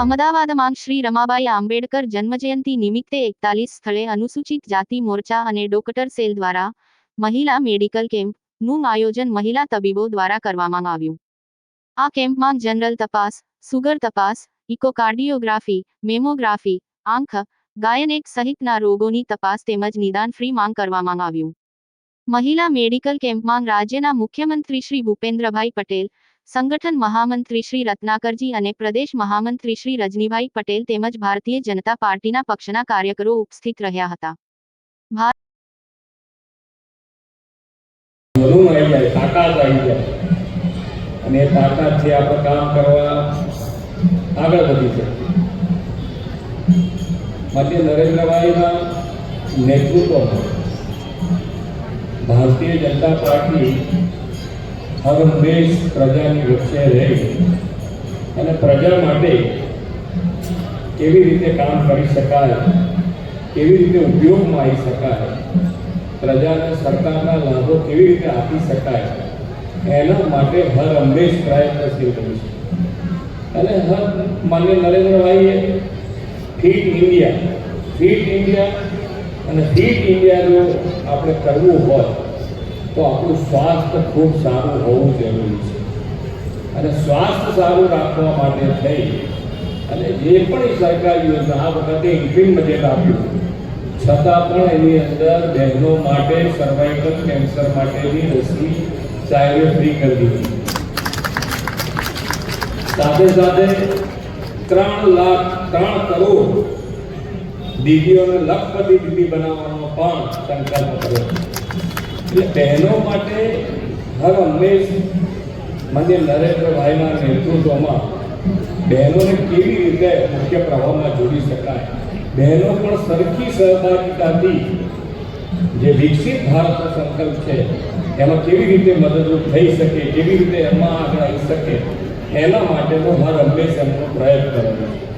અમદાવાદમાં શ્રી રમાબાઈ આંબેડકર જન્મજયંતિ નિમિત્તે એકતાલીસ સ્થળે અનુસૂચિત જાતિ મોરચા અને ડોક્ટર સેલ દ્વારા મહિલા મેડિકલ કેમ્પનું આયોજન મહિલા તબીબો દ્વારા કરવામાં આવ્યું. આ કેમ્પમાં જનરલ તપાસ, સુગર તપાસ, ઇકોકાર્ડિયોગ્રાફી, મેમોગ્રાફી, આંખ, ગાયનેક સહિતના રોગોની તપાસ તેમજ નિદાન ફ્રી માંગ કરવામાં આવ્યું. મહિલા મેડિકલ કેમ્પમાં રાજ્યના મુખ્યમંત્રી શ્રી ભૂપેન્દ્રભાઈ પટેલ સંગઠન મહામંત્રી શ્રી રત્નાકરજી અને પ્રદેશ મહામંત્રી શ્રી રજનીભાઈ પટેલ તેમજ ભારતીય જનતા પાર્ટીના પક્ષના કાર્યકરો ઉપસ્થિત રહ્યા હતા. ભારતીય જનતા પાર્ટી હર દેશ પ્રજાની વચ્ચે રહી અને પ્રજા માટે કેવી રીતે કામ કરી શકાય, કેવી રીતે ઉપયોગમાં આવી શકાય, પ્રજાને સરકારના લાભો કેવી રીતે આપી શકાય, એના માટે હર હંમેશ પ્રયત્નશીલ રહ્યું છે. અને હર માન્ય નરેન્દ્રભાઈએ ફિટ ઇન્ડિયા ફિટ ઇન્ડિયા અને ફિટ ઇન્ડિયા જો આપણે કરવું હોય તો આપણું સ્વાસ્થ્ય ખૂબ સારું હોવું જરૂરી છે. અને સ્વાસ્થ્ય સારું રાખવા માટે થઈ અને જે પણ સરકારી યોજના આ વખતે ઇન્ફિન બજેટ આપ્યું. છતાં પણ એની અંદર બહેનો માટે સર્વાઇકલ કેન્સર માટેની રસી ચાઇલ્ડ ફ્રી કરી દીધી. સાથે સાથે ત્રણ લાખ, ત્રણ કરોડ દીદીઓને લખપતિ દીદી બનાવવાનો પણ સંકલ્પ કર્યો. એટલે બહેનો માટે હર હંમેશ મને નરેન્દ્રભાઈના નેતૃત્વમાં બહેનોને કેવી રીતે મુખ્ય પ્રવાહમાં જોડી શકાય? બહેનો પણ સરખી સહભાગિતાથી જે વિકસિત ભારતનો સંકલ્પ છે, એમાં કેવી રીતે મદદરૂપ થઈ શકે, કેવી રીતે એમાં આગળ આવી શકે, એના માટેનો હર હંમેશ એમનો પ્રયત્ન રહેલો છે.